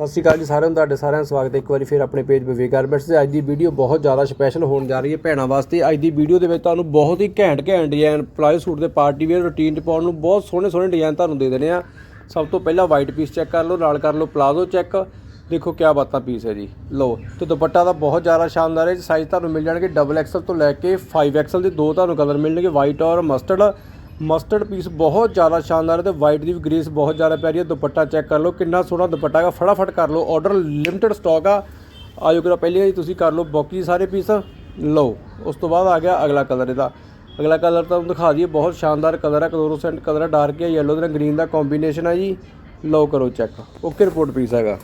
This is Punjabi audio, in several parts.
ਸਤਿ ਸ਼੍ਰੀ ਅਕਾਲ ਜੀ ਸਾਰਿਆਂ ਨੂੰ, ਤੁਹਾਡੇ ਸਾਰਿਆਂ ਦਾ ਸਵਾਗਤ ਹੈ ਇੱਕ ਵਾਰੀ ਫਿਰ ਆਪਣੇ ਪੇਜ ਵਿਵੇਕ ਗਾਰਮੈਂਟਸ ਤੇ। ਅੱਜ ਦੀ ਵੀਡੀਓ ਬਹੁਤ ਜ਼ਿਆਦਾ ਸਪੈਸ਼ਲ ਹੋਣ ਜਾ ਰਹੀ ਹੈ ਭੈਣਾਂ ਵਾਸਤੇ। ਅੱਜ ਦੀ ਵੀਡੀਓ ਦੇ ਵਿੱਚ ਤੁਹਾਨੂੰ ਬਹੁਤ ਹੀ ਘੈਂਟ ਘੈਂਟ ਡਿਜ਼ਾਈਨ ਪਲਾਜੋ ਸੂਟ ਦੇ ਪਾਰਟੀ ਵੇਅਰ ਰੂਟੀਨ 'ਚ ਪਾਉਣ ਨੂੰ ਬਹੁਤ ਸੋਹਣੇ ਸੋਹਣੇ ਡਿਜ਼ਾਈਨ ਤੁਹਾਨੂੰ ਦੇ ਦੇਣੇ ਆ। ਸਭ ਤੋਂ ਪਹਿਲਾਂ ਵਾਈਟ ਪੀਸ ਚੈੱਕ ਕਰ ਲਓ, ਨਾਲ ਕਰ ਲਓ ਪਲਾਜ਼ੋ ਚੈੱਕ ਦੇਖੋ ਕਿਆ ਬਾਤਾਂ ਪੀਸ ਹੈ ਜੀ। ਲਓ, ਤੇ ਦੁਪੱਟਾ ਦਾ ਬਹੁਤ ਜ਼ਿਆਦਾ ਸ਼ਾਨਦਾਰ ਹੈ ਸਾਈਜ਼ ਤੁਹਾਨੂੰ ਮਿਲ ਜਾਣਗੇ ਡਬਲ ਐਕਸਲ ਤੋਂ ਲੈ ਕੇ 5 ਐਕਸਲ ਦੇ ਦੋ ਤੁਹਾਨੂੰ ਕਲਰ ਮਿਲਣਗੇ। ਵਾਈਟ ਔਰ ਮਸਟਰਡ ਮਸਟਰਡ ਪੀਸ ਬਹੁਤ ਜ਼ਿਆਦਾ ਸ਼ਾਨਦਾਰ ਹੈ ਤੇ ਵਾਈਟ ਦੀ ਵੀ ਗ੍ਰੇਸ ਬਹੁਤ ਜ਼ਿਆਦਾ ਪਿਆਰੀ ਹੈ। ਦੁਪੱਟਾ ਚੈੱਕ ਕਰ ਲਓ, ਕਿੰਨਾ ਸੋਹਣਾ ਦੁਪੱਟਾ ਹੈਗਾ। ਫਟਾਫਟ ਕਰ ਲਓ ਆਰਡਰ ਲਿਮਟਿਡ ਸਟਾਕ ਆ। ਆਜੋ ਕਰਾ ਪਹਿਲੇ ਹੀ ਤੁਸੀਂ ਕਰ ਲਓ ਬਾਕੀ ਸਾਰੇ ਪੀਸ ਲਓ, ਉਸ ਤੋਂ ਬਾਅਦ ਆ ਗਿਆ ਅਗਲਾ ਕਲਰ ਇਹਦਾ। ਅਗਲਾ ਕਲਰ ਤੁਹਾਨੂੰ ਦਿਖਾ ਦਈਏ, ਬਹੁਤ ਸ਼ਾਨਦਾਰ ਕਲਰ ਹੈ ਕਲੋਰੋਸੈਂਟ ਕਲਰ ਹੈ ਡਾਰਕ ਹੈ ਯੈਲੋ ਤੇ ਗ੍ਰੀਨ ਦਾ ਕੰਬੀਨੇਸ਼ਨ ਹੈ ਜੀ। ਲਓ ਕਰੋ ਚੈੱਕ ਓਕੇ ਰਿਪੋਰਟ ਪੀਸ ਹੈਗਾ।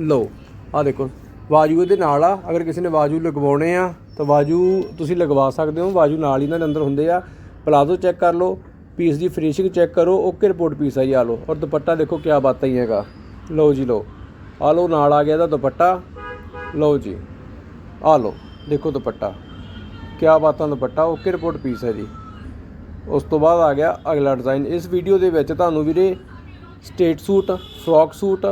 ਲਓ ਆ ਦੇਖੋ, ਵਾਜੂ ਇਹਦੇ ਨਾਲ ਆ। ਅਗਰ ਕਿਸੇ ਨੇ ਵਾਜੂ ਲਗਵਾਉਣੇ ਆ, ਤਾਂ ਵਾਜੂ ਤੁਸੀਂ ਲਗਵਾ ਸਕਦੇ ਹੋ। ਵਾਜੂ ਨਾਲ ਹੀ ਇਹਨਾਂ ਦੇ ਅੰਦਰ ਹੁੰਦੇ ਆ। ਪਲਾਜ਼ੋ ਚੈੱਕ ਕਰ ਲਓ। ਪੀਸ ਦੀ ਫਿਨਿਸ਼ਿੰਗ ਚੈੱਕ ਕਰੋ ਓਕੇ ਰਿਪੋਰਟ ਪੀਸ ਆ ਜੀ ਆ ਲਓ। ਔਰ ਦੁਪੱਟਾ ਦੇਖੋ ਕਿਆ ਬਾਤਾਂ ਹੀ ਹੈਗਾ। ਲਓ ਜੀ, ਲਓ। ਆ ਲਓ, ਨਾਲ ਆ ਗਿਆ ਇਹਦਾ ਦੁਪੱਟਾ। ਲਓ ਜੀ ਆ ਲਓ, ਦੇਖੋ ਦੁਪੱਟਾ। ਕਿਆ ਬਾਤਾਂ ਦੁਪੱਟਾ ਓਕੇ ਰਿਪੋਰਟ ਪੀਸ ਹੈ ਜੀ। ਉਸ ਤੋਂ ਬਾਅਦ ਆ ਗਿਆ ਅਗਲਾ ਡਿਜ਼ਾਈਨ ਇਸ ਵੀਡੀਓ ਦੇ ਵਿੱਚ ਤੁਹਾਨੂੰ ਵੀਰੇ straight suit frock suit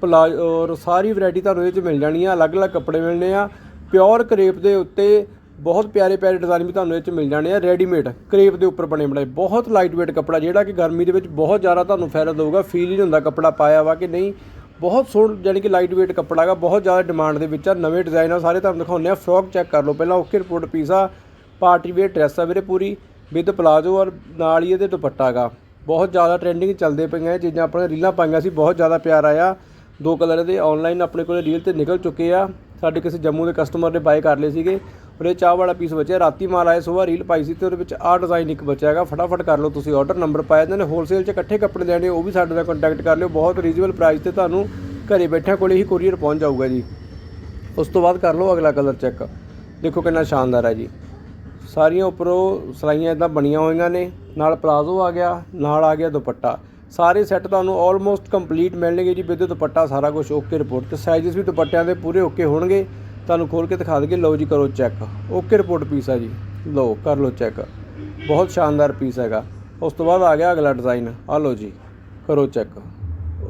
palazzo ਔਰ ਸਾਰੀ ਵੈਰਾਈਟੀ ਤੁਹਾਨੂੰ ਇਹਦੇ ਵਿੱਚ ਮਿਲ ਜਾਣੀ ਆ। ਅਲੱਗ-ਅਲੱਗ ਕੱਪੜੇ ਮਿਲਣੇ ਆ। ਪਿਓਰ ਕਰੇਪ ਦੇ ਉੱਤੇ ਬਹੁਤ ਪਿਆਰੇ ਪਿਆਰੇ ਡਿਜ਼ਾਈਨ ਵੀ ਤੁਹਾਨੂੰ ਇਹ 'ਚ ਮਿਲ ਜਾਣੇ ਆ। ਰੈਡੀਮੇਡ ਕਰੇਪ ਦੇ ਉੱਪਰ ਬਣੇ ਬਣਾਏ। ਬਹੁਤ ਲਾਈਟ weight ਕੱਪੜਾ, ਜਿਹੜਾ ਕਿ ਗਰਮੀ ਦੇ ਵਿੱਚ ਬਹੁਤ ਜ਼ਿਆਦਾ ਤੁਹਾਨੂੰ ਫਾਇਦਾ ਦੇਊਗਾ। ਫੀਲ ਹੀ ਹੁੰਦਾ ਕੱਪੜਾ ਪਾਇਆ ਵਾ ਕਿ ਨਹੀਂ। ਬਹੁਤ ਸੋਹਣ ਯਾਨੀ ਕਿ ਲਾਈਟ weight ਕੱਪੜਾ ਹੈਗਾ, ਬਹੁਤ ਜ਼ਿਆਦਾ ਡਿਮਾਂਡ ਦੇ ਵਿੱਚ ਆ। ਨਵੇਂ ਡਿਜ਼ਾਈਨ ਆ, ਸਾਰੇ ਤੁਹਾਨੂੰ ਦਿਖਾਉਂਦੇ ਆ। ਫਰੋਕ ਚੈੱਕ ਕਰ ਲਓ ਪਹਿਲਾਂ, ਓਕੇ ਰਿਪੋਰਟ ਪੀਸ ਆ। ਪਾਰਟੀ ਵੇਅਰ ਡਰੈਸ ਆ ਵੀਰੇ ਪੂਰੀ ਵਿਦ ਪਲਾਜ਼ੋ ਔਰ ਨਾਲ ਹੀ ਇਹਦੇ ਦੁਪੱਟਾ ਹੈਗਾ। ਬਹੁਤ ਜ਼ਿਆਦਾ ਟ੍ਰੈਂਡਿੰਗ ਚੱਲਦੇ ਪਈਆਂ ਇਹ ਚੀਜ਼ਾਂ। ਆਪਣੇ ਰੀਲਾਂ ਪਾਈਆਂ ਸੀ, ਬਹੁਤ ਜ਼ਿਆਦਾ ਪਿਆਰ ਆਇਆ। ਦੋ ਕਲਰ ਦੇ ਆਨਲਾਈਨ ਆਪਣੇ ਕੋਲ ਰੀਲ ਤੇ ਨਿਕਲ ਚੁੱਕੇ ਆ। ਸਾਡੇ ਕਿਸੇ ਜੰਮੂ ਦੇ ਕਸਟਮਰ ਨੇ ਬਾਏ ਕਰ ਲਏ ਸੀਗੇ। ਉਹਦੇ ਚਾਹ ਵਾਲਾ ਪੀਸ ਬਚਿਆ, ਰਾਤੀ ਮਾਲ ਆਏ ਸਵੇਰ ਰੀਲ ਪਾਈ ਸੀ ਤੇ ਉਹਦੇ ਵਿੱਚ ਆਹ ਡਿਜ਼ਾਈਨ ਇੱਕ ਬਚਿਆ ਹੈਗਾ, ਫਟਾਫਟ ਕਰ ਲਓ ਤੁਸੀਂ ਆਰਡਰ ਨੰਬਰ ਪਾਇਆ ਜਾਂਦੇ ਨੇ ਹੋਲਸੇਲ 'ਚ ਇਕੱਠੇ ਕੱਪੜੇ ਲੈਣੇ, ਉਹ ਵੀ ਸਾਡੇ ਨਾਲ ਕੰਟੈਕਟ ਕਰ ਲਿਓ, ਬਹੁਤ ਰੀਜ਼ਨਬਲ ਪ੍ਰਾਈਸ ਤੇ ਤੁਹਾਨੂੰ ਘਰੇ ਬੈਠਿਆਂ ਕੋਲੇ ਹੀ ਕੋਰੀਅਰ ਪਹੁੰਚ ਜਾਊਗਾ ਜੀ। ਉਸ ਤੋਂ ਬਾਅਦ ਕਰ ਲਓ ਅਗਲਾ ਕਲਰ ਚੈੱਕ ਦੇਖੋ ਕਿੰਨਾ ਸ਼ਾਨਦਾਰ ਹੈ ਜੀ। ਸਾਰੀਆਂ ਉੱਪਰੋਂ ਸਲਾਈਆਂ ਇਦਾਂ ਬਣੀਆਂ ਹੋਈਆਂ ਨੇ, ਨਾਲ ਪਲਾਜ਼ੋ ਆ ਗਿਆ, ਨਾਲ ਆ ਗਿਆ ਦੁਪੱਟਾ। ਸਾਰੇ ਸੈੱਟ ਤੁਹਾਨੂੰ ਆਲਮੋਸਟ ਕੰਪਲੀਟ ਮਿਲਣਗੇ ਜੀ, ਵਿਦ ਦੁਪੱਟਾ ਸਾਰਾ ਕੁਝ ਓਕੇ ਰਿਪੋਰਟ ਤੇ ਸਾਈਜ਼ਸ ਵੀ ਦੁਪੱਟਿਆਂ ਦੇ ਪੂਰੇ ਓਕੇ ਹੋਣਗੇ। ਤੁਹਾਨੂੰ ਖੋਲ ਕੇ ਦਿਖਾ ਦਈਏ। ਲਓ ਜੀ, ਕਰੋ ਚੈੱਕ। ਓਕੇ ਰਿਪੋਰਟ ਪੀਸ ਆ ਜੀ। ਲਓ, ਕਰ ਲਓ ਚੈੱਕ। ਬਹੁਤ ਸ਼ਾਨਦਾਰ ਪੀਸ ਹੈਗਾ। ਉਸ ਤੋਂ ਬਾਅਦ ਆ ਗਿਆ ਅਗਲਾ ਡਿਜ਼ਾਈਨ ਆ ਲਓ ਜੀ, ਕਰੋ ਚੈੱਕ।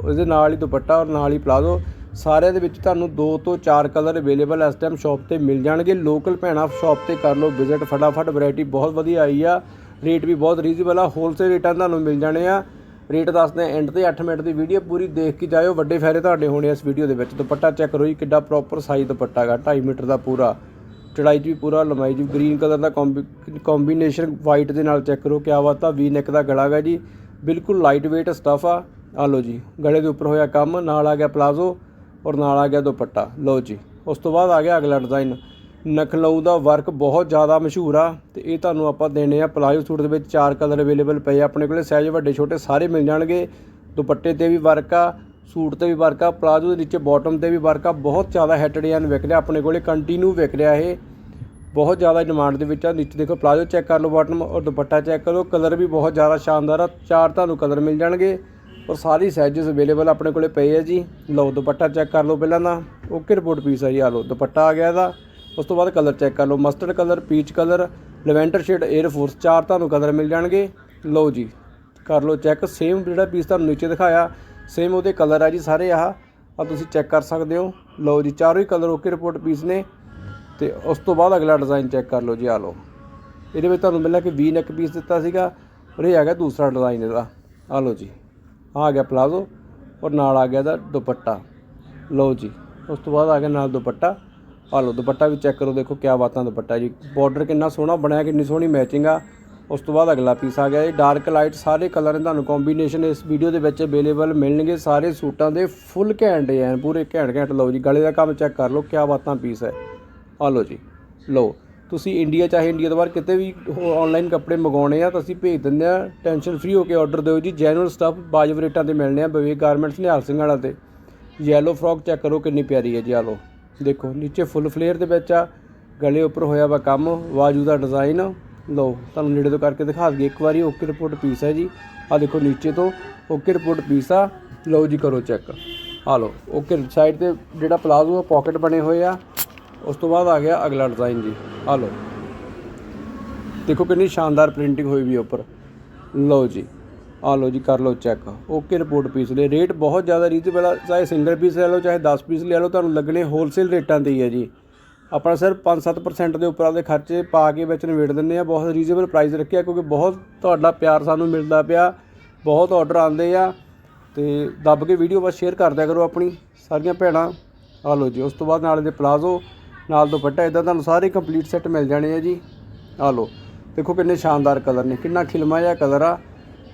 ਇਹਦੇ ਨਾਲ ਹੀ ਦੁਪੱਟਾ ਔਰ ਨਾਲ ਹੀ ਪਲਾਜ਼ੋ। ਸਾਰਿਆਂ ਦੇ ਵਿੱਚ ਤੁਹਾਨੂੰ 2 ਤੋਂ 4 ਕਲਰ ਅਵੇਲੇਬਲ ਇਸ ਟਾਈਮ ਸ਼ਾਪ ਤੇ ਮਿਲ ਜਾਣਗੇ। ਲੋਕਲ ਭੈਣਾ ਸ਼ਾਪ ਤੇ ਕਰ ਲਓ ਵਿਜ਼ਿਟ ਫਟਾਫਟ ਵੈਰਾਈਟੀ ਬਹੁਤ ਵਧੀਆ ਆਈ ਆ। ਰੇਟ ਵੀ ਬਹੁਤ ਰੀਜ਼ਨਬਲ ਆ। ਹੋਲਸੇਲ ਰੇਟਾਂ ਤੁਹਾਨੂੰ ਮਿਲ ਜਾਣੇ ਆ। ਰੇਟ ਦੱਸਦੇ ਐਂਡ ਤੇ 8 ਮਿੰਟ ਦੀ ਵੀਡੀਓ ਪੂਰੀ ਦੇਖ ਕੇ ਜਾਇਓ। ਵੱਡੇ ਫਾਇਦੇ ਤੁਹਾਡੇ ਹੋਣੇ ਇਸ ਵੀਡੀਓ ਦੇ ਵਿੱਚ। ਦੁਪੱਟਾ ਚੈੱਕ ਕਰੋ ਜੀ, ਕਿੱਡਾ ਪ੍ਰੋਪਰ ਸਾਈਜ਼ ਦੁਪੱਟਾ ਹੈਗਾ 2.5 ਮੀਟਰ ਦਾ ਪੂਰਾ। ਚੜਾਈ 'ਚ ਵੀ ਪੂਰਾ, ਲੰਬਾਈ 'ਚ ਵੀ ਗ੍ਰੀਨ ਕਲਰ ਦਾ ਕੰਬੀਨੇਸ਼ਨ ਵਾਈਟ ਦੇ ਨਾਲ ਚੈੱਕ ਕਰੋ, ਕਿਆ ਬਾਤ ਆ ਵੀ ਨੈਕ ਦਾ ਗਲਾ ਹੈਗਾ ਜੀ। ਬਿਲਕੁਲ ਲਾਈਟ weight ਸਟਫ ਆ। ਆ ਲਓ ਜੀ, ਗਲੇ ਦੇ ਉੱਪਰ ਹੋਇਆ ਕੰਮ, ਨਾਲ ਆ ਗਿਆ ਪਲਾਜ਼ੋ ਔਰ ਨਾਲ ਆ ਗਿਆ ਦੁਪੱਟਾ। ਲਓ ਜੀ, ਉਸ ਤੋਂ ਬਾਅਦ ਆ ਗਿਆ ਅਗਲਾ ਡਿਜ਼ਾਈਨ ਨਖਲਊ ਦਾ ਵਰਕ ਬਹੁਤ ਜ਼ਿਆਦਾ ਮਸ਼ਹੂਰ ਆ ਤੇ ਇਹ ਤੁਹਾਨੂੰ ਆਪਾਂ ਦੇਣੇ ਆ ਪਲਾਜ਼ੋ ਸੂਟ ਦੇ ਵਿੱਚ ਚਾਰ ਕਲਰ ਅਵੇਲੇਬਲ ਪਏ ਆ। ਆਪਣੇ ਕੋਲੇ ਸਾਈਜ਼ ਵੱਡੇ ਛੋਟੇ ਸਾਰੇ ਮਿਲ ਜਾਣਗੇ। ਦੁਪੱਟੇ ਤੇ ਵੀ ਵਰਕ ਆ, ਸੂਟ ਤੇ ਵੀ ਵਰਕ ਆ, ਪਲਾਜ਼ੋ ਦੇ ਨੀਚੇ ਬਾਟਮ ਤੇ ਵੀ ਵਰਕ ਆ। ਬਹੁਤ ਜ਼ਿਆਦਾ ਹੈਟ ਡਿਜ਼ਾਈਨ ਵਿਕ ਰਿਹਾ, ਆਪਣੇ ਕੋਲੇ ਕੰਟੀਨਿਊ ਵਿਕ ਰਿਹਾ ਇਹ। ਬਹੁਤ ਜ਼ਿਆਦਾ ਡਿਮਾਂਡ ਦੇ ਵਿੱਚ ਆ। ਨੀਚੇ ਦੇਖੋ, ਪਲਾਜ਼ੋ ਚੈੱਕ ਕਰ ਲਓ ਬਾਟਮ ਔਰ ਦੁਪੱਟਾ ਚੈੱਕ ਕਰੋ ਕਲਰ ਵੀ ਬਹੁਤ ਜ਼ਿਆਦਾ ਸ਼ਾਨਦਾਰ ਆ। ਚਾਰ ਤੁਹਾਨੂੰ ਕਲਰ ਮਿਲ ਜਾਣਗੇ ਔਰ ਸਾਰੀ ਸਾਈਜ਼ਸ ਅਵੇਲੇਬਲ ਆਪਣੇ ਕੋਲੇ ਪਏ ਆ ਜੀ। ਲਓ, ਦੁਪੱਟਾ ਚੈੱਕ ਕਰ ਲਓ ਪਹਿਲਾਂ ਦਾ ਓਕੇ ਰਿਪੋਰਟ ਪੀਸ ਆ ਜੀ। ਆ ਲਓ, ਦੁਪੱਟਾ ਆ ਗਿਆ ਇਹਦਾ। ਉਸ ਤੋਂ ਬਾਅਦ ਕਲਰ ਚੈੱਕ ਕਰ ਲਓ। Mustard colour, peach colour, lavender shade air force ਚਾਰ ਤੁਹਾਨੂੰ ਕਲਰ ਮਿਲ ਜਾਣਗੇ। ਲਓ ਜੀ, ਕਰ ਲਓ ਚੈੱਕ। ਸੇਮ ਜਿਹੜਾ ਪੀਸ ਤੁਹਾਨੂੰ ਨੀਚੇ ਦਿਖਾਇਆ ਸੇਮ ਉਹਦੇ ਕਲਰ ਆ ਜੀ ਸਾਰੇ ਆਹ। ਆ ਤੁਸੀਂ ਚੈੱਕ ਕਰ ਸਕਦੇ ਹੋ। ਲਓ ਜੀ, ਚਾਰੋਂ ਹੀ ਕਲਰ ਓਕੇ ਰਿਪੋਰਟ ਪੀਸ ਨੇ। ਤੇ ਉਸ ਤੋਂ ਬਾਅਦ ਅਗਲਾ ਡਿਜ਼ਾਈਨ ਚੈੱਕ ਕਰ ਲਓ ਜੀ, ਆ ਲਓ। ਇਹਦੇ ਵਿੱਚ ਤੁਹਾਨੂੰ ਮਿਲਿਆ ਕਿ ਵੀ ਨੈਕ ਪੀਸ ਦਿੱਤਾ ਸੀਗਾ ਔਰ ਇਹ ਆ ਗਿਆ ਦੂਸਰਾ ਡਿਜ਼ਾਈਨ ਇਹਦਾ। ਆ ਲਓ ਜੀ ਆਹ ਆ ਗਿਆ ਪਲਾਜ਼ੋ ਔਰ ਨਾਲ ਆ ਗਿਆ ਇਹਦਾ ਦੁਪੱਟਾ। ਲਓ ਜੀ, ਉਸ ਤੋਂ ਬਾਅਦ ਆ ਗਿਆ ਨਾਲ ਦੁਪੱਟਾ। ਆ ਲਓ, ਦੁਪੱਟਾ ਵੀ ਚੈੱਕ ਕਰੋ, ਦੇਖੋ ਕਿਆ ਬਾਤਾਂ ਦੁਪੱਟਾ ਜੀ। ਬਾਰਡਰ ਕਿੰਨਾ ਸੋਹਣਾ ਬਣਿਆ, ਕਿੰਨੀ ਸੋਹਣੀ ਮੈਚਿੰਗ ਆ। ਉਸ ਤੋਂ ਬਾਅਦ ਅਗਲਾ ਪੀਸ ਆ ਗਿਆ ਇਹ ਡਾਰਕ ਲਾਈਟ ਸਾਰੇ ਕਲਰ ਨੇ ਤੁਹਾਨੂੰ ਕੰਬੀਨੇਸ਼ਨ ਇਸ ਵੀਡੀਓ ਦੇ ਵਿੱਚ ਅਵੇਲੇਬਲ ਮਿਲਣਗੇ। ਸਾਰੇ ਸੂਟਾਂ ਦੇ ਫੁੱਲ ਘੈਂਟ ਡਿਜ਼ਾਈਨ ਪੂਰੇ ਘੈਂਟ ਘੈਂਟ ਲਓ ਜੀ। ਗਲੇ ਦਾ ਕੰਮ ਚੈੱਕ ਕਰ ਲਓ, ਕਿਆ ਬਾਤਾਂ ਪੀਸ ਹੈ। ਆ ਲਓ ਜੀ, ਲਓ। ਤੁਸੀਂ ਇੰਡੀਆ ਚਾਹੇ ਇੰਡੀਆ ਤੋਂ ਬਾਹਰ ਕਿਤੇ ਵੀ ਆਨਲਾਈਨ ਕੱਪੜੇ ਮੰਗਾਉਣੇ ਆ, ਤਾਂ ਅਸੀਂ ਭੇਜ ਦਿੰਦੇ ਆ। ਟੈਨਸ਼ਨ ਫ੍ਰੀ ਹੋ ਕੇ ਆਰਡਰ ਦਿਓ ਜੀ। ਜੈਨੂਅਲ ਸਟੱਫ ਬਾਜਬ ਰੇਟਾਂ ਤੇ ਮਿਲਣੇ ਆ। ਵਿਵੇਕ ਗਾਰਮੈਂਟਸ ਨਿਹਾਲ ਸਿੰਘ ਵਾਲਾ ਤੇ। ਯੈਲੋ ਫਰੋਕ ਚੈੱਕ ਕਰੋ, ਕਿੰਨੀ ਪਿਆਰੀ ਹੈ ਜੀ ਆ ਲਓ। ਦੇਖੋ, ਨੀਚੇ ਫੁੱਲ ਫਲੇਅਰ ਦੇ ਵਿੱਚ ਆ। ਗਲੇ ਉੱਪਰ ਹੋਇਆ ਵਾ ਕੰਮ ਬਾਜੂ ਦਾ ਡਿਜ਼ਾਈਨ ਲਓ, ਤੁਹਾਨੂੰ ਨੇੜੇ ਤੋਂ ਕਰਕੇ ਦਿਖਾ ਦਈਏ। ਇੱਕ ਵਾਰੀ ਓਕੇ ਰਿਪੋਰਟ ਪੀਸ ਹੈ ਜੀ। ਆ ਦੇਖੋ, ਨੀਚੇ ਤੋਂ ਓਕੇ ਰਿਪੋਰਟ ਪੀਸ ਆ। ਲਓ ਜੀ, ਕਰੋ ਚੈੱਕ ਆ ਲਓ ਓਕੇ ਸਾਈਡ ਤੇ ਜਿਹੜਾ ਪਲਾਜ਼ੋ ਆ ਪਾਕਟ ਬਣੇ ਹੋਏ ਆ। ਉਸ ਤੋਂ ਬਾਅਦ ਆ ਗਿਆ ਅਗਲਾ ਡਿਜ਼ਾਈਨ ਜੀ। ਆ ਲਓ। ਦੇਖੋ, ਕਿੰਨੀ ਸ਼ਾਨਦਾਰ ਪ੍ਰਿੰਟਿੰਗ ਹੋਈ ਵੀ ਉੱਪਰ। ਲਓ ਜੀ। ਆ ਲਓ ਜੀ, ਕਰ ਲਓ ਚੈੱਕ ਓਕੇ ਰਿਪੋਰਟ ਪੀਸ ਦੇ ਰੇਟ ਬਹੁਤ ਜ਼ਿਆਦਾ ਰੀਜ਼ਨੇਬਲ ਆ। ਚਾਹੇ ਸਿੰਗਲ ਪੀਸ ਲੈ ਲਓ, ਚਾਹੇ 10 ਪੀਸ ਲੈ ਲਓ, ਤੁਹਾਨੂੰ ਲੱਗਣੇ ਹੋਲਸੇਲ ਰੇਟਾਂ ਤੇ ਹੀ ਹੈ ਜੀ। ਆਪਣਾ ਸਿਰਫ 5-7% ਦੇ ਉੱਪਰ ਦੇ ਖਰਚੇ ਪਾ ਕੇ ਵਿੱਚ ਨਿਬੇੜ ਦਿੰਦੇ ਆ। ਬਹੁਤ ਰੀਜ਼ਨੇਬਲ ਪ੍ਰਾਈਸ ਰੱਖਿਆ, ਕਿਉਂਕਿ ਬਹੁਤ ਤੁਹਾਡਾ ਪਿਆਰ ਸਾਨੂੰ ਮਿਲਦਾ ਪਿਆ। ਬਹੁਤ ਆਰਡਰ ਆਉਂਦੇ ਆ। ਤੇ ਦੱਬ ਕੇ ਵੀਡੀਓ ਬਸ ਸ਼ੇਅਰ ਕਰ ਦਿਆ ਕਰੋ ਆਪਣੀ, ਸਾਰੀਆਂ ਭੈਣਾਂ। ਆ ਲਓ ਜੀ, ਉਸ ਤੋਂ ਬਾਅਦ ਨਾਲ ਇਹਦੇ ਪਲਾਜ਼ੋ ਨਾਲ ਦੁਪੱਟਾ ਇਦਾਂ ਤੁਹਾਨੂੰ ਸਾਰੇ ਕੰਪਲੀਟ ਸੈੱਟ ਮਿਲ ਜਾਣੇ ਆ ਜੀ। ਆ ਲਓ, ਦੇਖੋ ਕਿੰਨੇ ਸ਼ਾਨਦਾਰ ਕਲਰ ਨੇ, ਕਿੰਨਾ ਖਿਲਮਾ ਜਿਹਾ ਕਲਰ ਆ।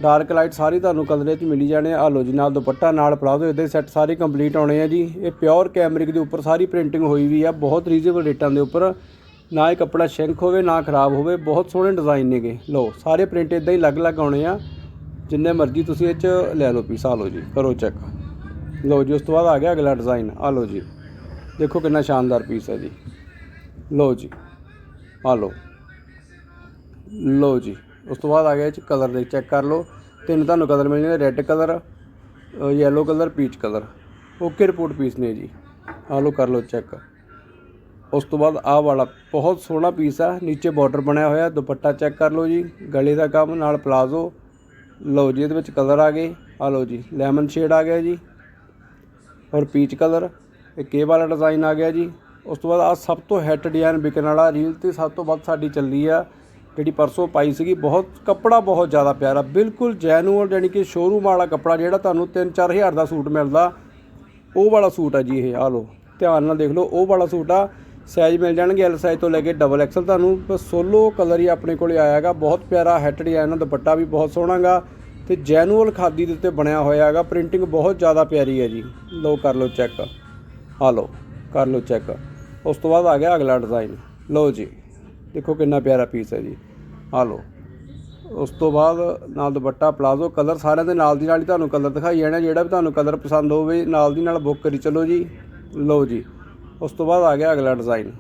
ਡਾਰਕ ਲਾਈਟ ਸਾਰੀ ਤੁਹਾਨੂੰ ਕਲਰੇ 'ਚ ਮਿਲੀ ਜਾਣੇ ਆ। ਆਹ ਲਓ ਜੀ, ਨਾਲ ਦੁਪੱਟਾ, ਨਾਲ ਪਲਾਜ਼ੋ, ਇਹਦੇ ਸੈੱਟ ਸਾਰੇ ਕੰਪਲੀਟ ਆਉਣੇ ਆ ਜੀ। ਇਹ ਪਿਓਰ ਕੈਮਰਿਕ ਦੇ ਉੱਪਰ ਸਾਰੀ ਪ੍ਰਿੰਟਿੰਗ ਹੋਈ ਵੀ ਆ, ਬਹੁਤ ਰੀਜ਼ਨੇਬਲ ਰੇਟਾਂ ਦੇ ਉੱਪਰ। ਨਾ ਇਹ ਕੱਪੜਾ ਸ਼ਿੰਕ ਹੋਵੇ, ਨਾ ਖਰਾਬ ਹੋਵੇ, ਬਹੁਤ ਸੋਹਣੇ ਡਿਜ਼ਾਈਨ ਨੇਗੇ। ਲਓ, ਸਾਰੇ ਪ੍ਰਿੰਟ ਇਦਾਂ ਹੀ ਅਲੱਗ-ਅਲੱਗ ਆਉਣੇ ਆ। ਜਿੰਨੇ ਮਰਜ਼ੀ ਤੁਸੀਂ ਇਹ ਚ ਲੈ ਲਓ ਪੀਸ ਆ ਲਓ ਜੀ, ਕਰੋ ਚੈੱਕ ਲਓ ਜੀ, ਉਸ ਤੋਂ ਬਾਅਦ ਆ ਗਿਆ ਅਗਲਾ ਡਿਜ਼ਾਈਨ ਆ ਲਓ ਜੀ। ਦੇਖੋ ਕਿੰਨਾ ਸ਼ਾਨਦਾਰ ਪੀਸ ਹੈ ਜੀ। ਲਓ ਜੀ ਆ ਲਓ। ਲਓ ਜੀ। ਉਸ ਤੋਂ ਬਾਅਦ ਆ ਗਿਆ ਇਹ ਚ ਕਲਰ ਦੇ ਚੈੱਕ ਕਰ ਲਓ। ਤਿੰਨ ਤੁਹਾਨੂੰ ਕਲਰ ਮਿਲ red colour yellow colour peach colour okay report piece ਨੇ ਜੀ। ਆ ਲਓ, ਕਰ ਲਓ ਚੈੱਕ ਉਸ ਤੋਂ ਬਾਅਦ ਆਹ ਵਾਲਾ ਬਹੁਤ ਸੋਹਣਾ ਪੀਸ ਆ, ਨੀਚੇ ਬਾਰਡਰ ਬਣਿਆ ਹੋਇਆ, ਦੁਪੱਟਾ ਚੈੱਕ ਕਰ ਲਓ ਜੀ। ਗਲੇ ਦਾ ਕੰਮ, ਨਾਲ ਪਲਾਜ਼ੋ ਲਓ ਜੀ, ਇਹਦੇ ਵਿੱਚ ਕਲਰ ਆ ਗਏ। ਆ ਲਓ ਜੀ ਲੈਮਨ ਸ਼ੇਡ ਆ ਗਿਆ ਜੀ। ਔਰ ਪੀਚ ਕਲਰ ਇੱਕ ਇਹ ਵਾਲਾ ਡਿਜ਼ਾਈਨ ਆ ਗਿਆ ਜੀ। ਉਸ ਤੋਂ ਬਾਅਦ ਆ ਸਭ ਤੋਂ ਹੈਟ ਡਿਜ਼ਾਈਨ ਵਿਕਣ ਵਾਲਾ ਰੀਲ ਤੇ ਸਭ ਤੋਂ ਵੱਧ ਸਾਡੀ ਚੱਲੀ ਆ ਜਿਹੜੀ ਪਰਸੋਂ ਪਾਈ ਸੀਗੀ, ਬਹੁਤ ਕੱਪੜਾ ਬਹੁਤ ਜ਼ਿਆਦਾ ਪਿਆਰਾ, ਬਿਲਕੁਲ ਜੈਨੂਅਲ ਯਾਨੀ ਕਿ ਸ਼ੋਰੂਮ ਵਾਲਾ ਕੱਪੜਾ ਜਿਹੜਾ ਤੁਹਾਨੂੰ 3-4000 ਦਾ ਸੂਟ ਮਿਲਦਾ, ਉਹ ਵਾਲਾ ਸੂਟ ਆ ਜੀ ਇਹ ਆ ਲਓ, ਧਿਆਨ ਨਾਲ ਦੇਖ ਲਓ, ਉਹ ਵਾਲਾ ਸੂਟ ਆ ਸਾਈਜ਼ ਮਿਲ ਜਾਣਗੇ ਐਲ ਸਾਈਜ਼ ਤੋਂ ਲੈ ਕੇ ਡਬਲ ਐਕਸਲ ਤੁਹਾਨੂੰ, ਬਸ ਸੋਲੋ ਕਲਰ ਹੀ ਆਪਣੇ ਕੋਲੇ ਆਇਆਗਾ ਬਹੁਤ ਪਿਆਰਾ ਹੈਟ ਡਿਜ਼ਾਈਨ ਆ ਦੁਪੱਟਾ ਵੀ ਬਹੁਤ ਸੋਹਣਾਗਾ ਤੇ ਜੈਨੂਅਲ ਖਾਦੀ ਦੇ ਉੱਤੇ ਬਣਿਆ ਹੋਇਆ ਹੈਗਾ ਪ੍ਰਿੰਟਿੰਗ ਬਹੁਤ ਜ਼ਿਆਦਾ ਪਿਆਰੀ ਹੈ ਜੀ, ਲਓ ਕਰ ਲਓ ਚੈੱਕ ਆ ਲਓ, ਕਰ ਲਓ ਚੈੱਕ ਉਸ ਤੋਂ ਬਾਅਦ ਆ ਗਿਆ ਅਗਲਾ ਡਿਜ਼ਾਈਨ ਲਓ ਜੀ, ਦੇਖੋ ਕਿੰਨਾ ਪਿਆਰਾ ਪੀਸ ਹੈ ਜੀ। ਆ ਲਓ। ਉਸ ਤੋਂ ਬਾਅਦ ਨਾਲ ਦੁਪੱਟਾ ਪਲਾਜ਼ੋ, ਕਲਰ ਸਾਰਿਆਂ ਦੇ ਨਾਲ ਦੀ ਨਾਲ ਹੀ ਤੁਹਾਨੂੰ ਕਲਰ ਦਿਖਾਈ ਜਾਣਾ ਜਿਹੜਾ ਵੀ ਤੁਹਾਨੂੰ ਕਲਰ ਪਸੰਦ ਹੋਵੇ, ਨਾਲ ਦੀ ਨਾਲ ਬੁੱਕ ਕਰੀ ਚਲੋ ਜੀ। ਲਓ ਜੀ। ਉਸ ਤੋਂ ਬਾਅਦ ਆ ਗਿਆ ਅਗਲਾ ਡਿਜ਼ਾਈਨ।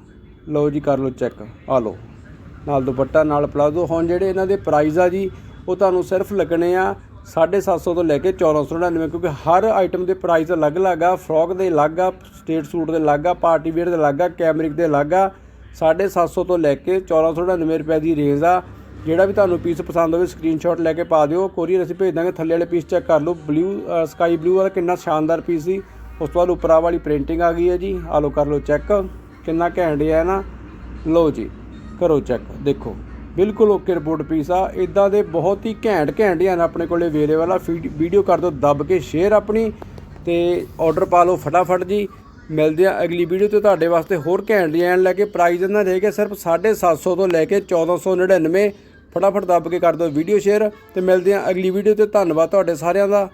ਲਓ ਜੀ, ਕਰ ਲਓ ਚੈੱਕ। ਆ ਲਓ। ਨਾਲ ਦੁਪੱਟਾ, ਨਾਲ ਪਲਾਜ਼ੋ। ਹੁਣ ਜਿਹੜੇ ਇਹਨਾਂ ਦੇ ਪ੍ਰਾਈਜ਼ ਆ ਜੀ, ਉਹ ਤੁਹਾਨੂੰ ਸਿਰਫ ਲੱਗਣੇ ਆ 750 ਤੋਂ ਲੈ ਕੇ 1499 ਕਿਉਂਕਿ ਹਰ ਆਈਟਮ ਦੇ ਪ੍ਰਾਈਸ ਅਲੱਗ-ਅਲੱਗ ਆ। ਫਰੋਕ ਦੇ ਅਲੱਗ ਆ, ਸਟੇਟ ਸੂਟ ਦੇ ਅਲੱਗ ਆ, ਪਾਰਟੀ ਵੇਅਰ ਦੇ ਅਲੱਗ ਆ, ਕੈਮਰਿਕ ਦੇ ਅਲੱਗ ਆ। 750 ਤੋਂ ਲੈ ਕੇ 1499 ਰੁਪਏ ਦੀ ਰੇਂਜ ਆ। ਜਿਹੜਾ ਵੀ ਤੁਹਾਨੂੰ ਪੀਸ ਪਸੰਦ ਹੋਵੇ ਸਕਰੀਨਸ਼ਾਟ ਲੈ ਕੇ ਪਾ ਦਿਓ। ਕੋਰੀਅਰ ਅਸੀਂ ਭੇਜ ਦਾਂਗੇ, ਥੱਲੇ ਵਾਲੇ ਪੀਸ ਚੈੱਕ ਕਰ ਲਓ। ਬਲੂ ਸਕਾਈ ਬਲੂ ਵਾਲਾ ਕਿੰਨਾ ਸ਼ਾਨਦਾਰ ਪੀਸ ਸੀ। ਉਸ ਤੋਂ ਬਾਅਦ ਉੱਪਰਾਂ ਵਾਲੀ ਪ੍ਰਿੰਟਿੰਗ ਆ ਗਈ ਹੈ ਜੀ। ਆ ਲਓ, ਕਰ ਲਓ ਚੈੱਕ ਕਿੰਨਾ ਘੈਂਟ ਹੈ ਨਾ। ਲਓ ਜੀ, ਕਰੋ ਚੈੱਕ ਦੇਖੋ, ਬਿਲਕੁਲ ਓਕੇ ਰਿਪੋਰਟ ਪੀਸ ਆ। ਇਦਾਂ ਦੇ ਬਹੁਤ ਹੀ ਘੈਂਟ ਘੈਂਟ ਹਨ ਆਪਣੇ ਕੋਲੇ ਵੇਰੇ ਵਾਲਾ। ਵੀਡੀਓ ਕਰ ਦਿਓ, ਦੱਬ ਕੇ ਸ਼ੇਅਰ ਆਪਣੀ ਤੇ ਆਰਡਰ ਪਾ ਲਓ ਫਟਾਫਟ ਜੀ। ਮਿਲਦੇ ਆ ਅਗਲੀ ਵੀਡੀਓ ਤੇ। ਤੁਹਾਡੇ ਵਾਸਤੇ ਹੋਰ ਘੈਂਟ ਡਿਜ਼ਾਈਨ ਲੈ ਕੇ ਪ੍ਰਾਈਸ ਇਹਨਾਂ ਰਹੇਗਾ ਸਿਰਫ 750 ਤੋਂ ਲੈ ਕੇ 1499 ਫਟਾਫਟ ਦੱਬ ਕੇ ਕਰ ਦਿਓ ਵੀਡੀਓ ਸ਼ੇਅਰ ਤੇ ਮਿਲਦੇ ਆ ਅਗਲੀ ਵੀਡੀਓ ਤੇ। ਧੰਨਵਾਦ ਤੁਹਾਡੇ ਸਾਰਿਆਂ ਦਾ।